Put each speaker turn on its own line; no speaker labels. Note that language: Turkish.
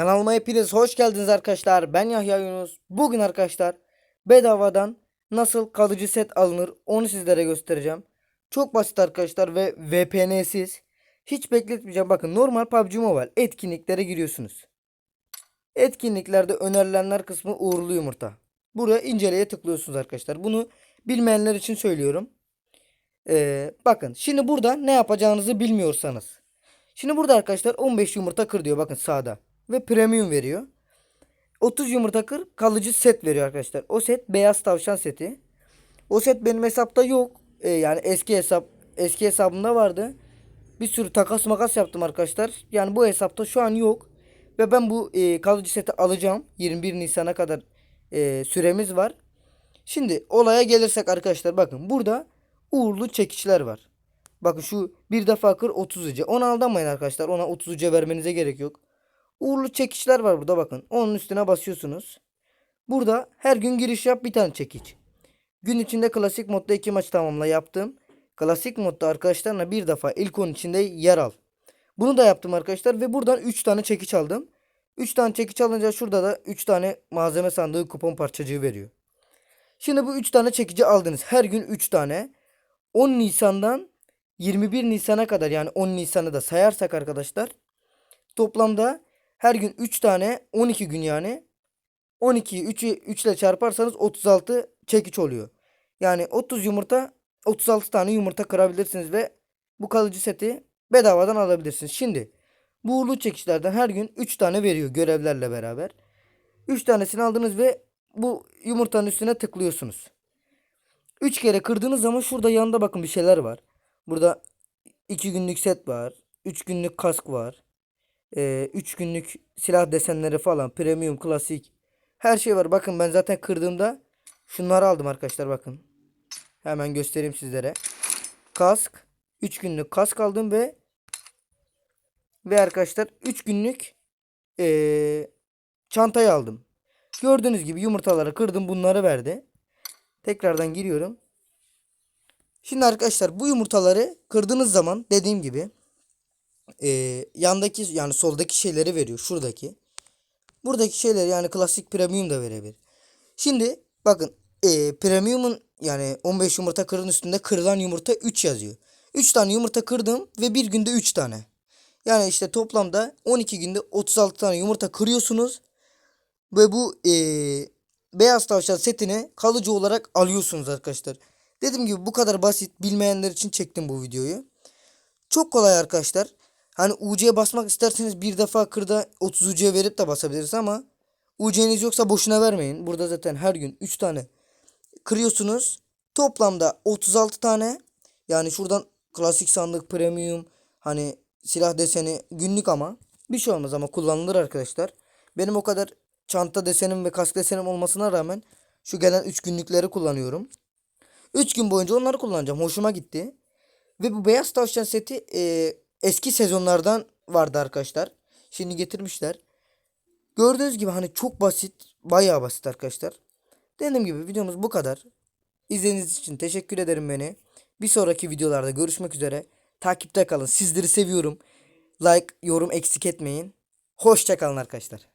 Kanalıma hepiniz hoş geldiniz arkadaşlar. Ben Yahya Yunus. Bugün arkadaşlar bedavadan nasıl kalıcı set alınır onu sizlere göstereceğim. Çok basit arkadaşlar ve VPN'siz. Hiç bekletmeyeceğim. Bakın normal PUBG Mobile etkinliklere giriyorsunuz. Etkinliklerde önerilenler kısmı uğurlu yumurta. Buraya inceleye tıklıyorsunuz arkadaşlar. Bunu bilmeyenler için söylüyorum. Ee, bakın şimdi burada ne yapacağınızı bilmiyorsanız. Şimdi burada arkadaşlar 15 yumurta kır diyor bakın sağda. Ve premium veriyor. 30 yumurta kır kalıcı set veriyor arkadaşlar. O set beyaz tavşan seti. O set benim hesapta yok. Ee, yani eski hesap eski hesabımda vardı. Bir sürü takas makas yaptım arkadaşlar. Yani bu hesapta şu an yok. Ve ben bu e, kalıcı seti alacağım. 21 Nisan'a kadar e, süremiz var. Şimdi olaya gelirsek arkadaşlar bakın burada uğurlu çekiçler var. Bakın şu bir defa kır 30 uca. Ona aldanmayın arkadaşlar. Ona 30 uca vermenize gerek yok. Uğurlu çekiçler var burada bakın. Onun üstüne basıyorsunuz. Burada her gün giriş yap bir tane çekiç. Gün içinde klasik modda iki maç tamamla yaptım. Klasik modda arkadaşlarla bir defa ilk 10 içinde yer al. Bunu da yaptım arkadaşlar ve buradan 3 tane çekiç aldım. 3 tane çekiç alınca şurada da 3 tane malzeme sandığı kupon parçacığı veriyor. Şimdi bu 3 tane çekici aldınız. Her gün 3 tane. 10 Nisan'dan 21 Nisan'a kadar yani 10 Nisan'ı da sayarsak arkadaşlar toplamda her gün 3 tane 12 gün yani 12'yi 3'ü 3 ile çarparsanız 36 çekiç oluyor. Yani 30 yumurta 36 tane yumurta kırabilirsiniz ve bu kalıcı seti bedavadan alabilirsiniz. Şimdi bu uğurlu çekiçlerden her gün 3 tane veriyor görevlerle beraber. 3 tanesini aldınız ve bu yumurtanın üstüne tıklıyorsunuz. 3 kere kırdığınız zaman şurada yanında bakın bir şeyler var. Burada 2 günlük set var. 3 günlük kask var. 3 günlük silah desenleri falan. Premium, klasik. Her şey var. Bakın ben zaten kırdığımda şunları aldım arkadaşlar bakın. Hemen göstereyim sizlere. Kask. 3 günlük kask aldım ve ve arkadaşlar 3 günlük eee, çantayı aldım. Gördüğünüz gibi yumurtaları kırdım bunları verdi. Tekrardan giriyorum. Şimdi arkadaşlar bu yumurtaları kırdığınız zaman dediğim gibi eee, yandaki yani soldaki şeyleri veriyor. Şuradaki. Buradaki şeyler yani klasik premium da verebilir. Şimdi bakın eee premium'un yani 15 yumurta kırın üstünde kırılan yumurta 3 yazıyor. 3 tane yumurta kırdım ve bir günde 3 tane. Yani işte toplamda 12 günde 36 tane yumurta kırıyorsunuz. Ve bu eee, beyaz tavşan setini kalıcı olarak alıyorsunuz arkadaşlar. Dediğim gibi bu kadar basit bilmeyenler için çektim bu videoyu. Çok kolay arkadaşlar. Hani UC'ye basmak isterseniz bir defa kırda 30 UC verip de basabiliriz ama UC'niz yoksa boşuna vermeyin. Burada zaten her gün 3 tane kırıyorsunuz. Toplamda 36 tane yani şuradan klasik sandık premium hani silah deseni günlük ama bir şey olmaz ama kullanılır arkadaşlar. Benim o kadar çanta desenim ve kask desenim olmasına rağmen şu gelen 3 günlükleri kullanıyorum. 3 gün boyunca onları kullanacağım. Hoşuma gitti. Ve bu beyaz tavşan seti e, eski sezonlardan vardı arkadaşlar. Şimdi getirmişler. Gördüğünüz gibi hani çok basit. Bayağı basit arkadaşlar. Dediğim gibi videomuz bu kadar. İzlediğiniz için teşekkür ederim beni. Bir sonraki videolarda görüşmek üzere. Takipte kalın. Sizleri seviyorum. Like, yorum eksik etmeyin. Hoşça kalın arkadaşlar.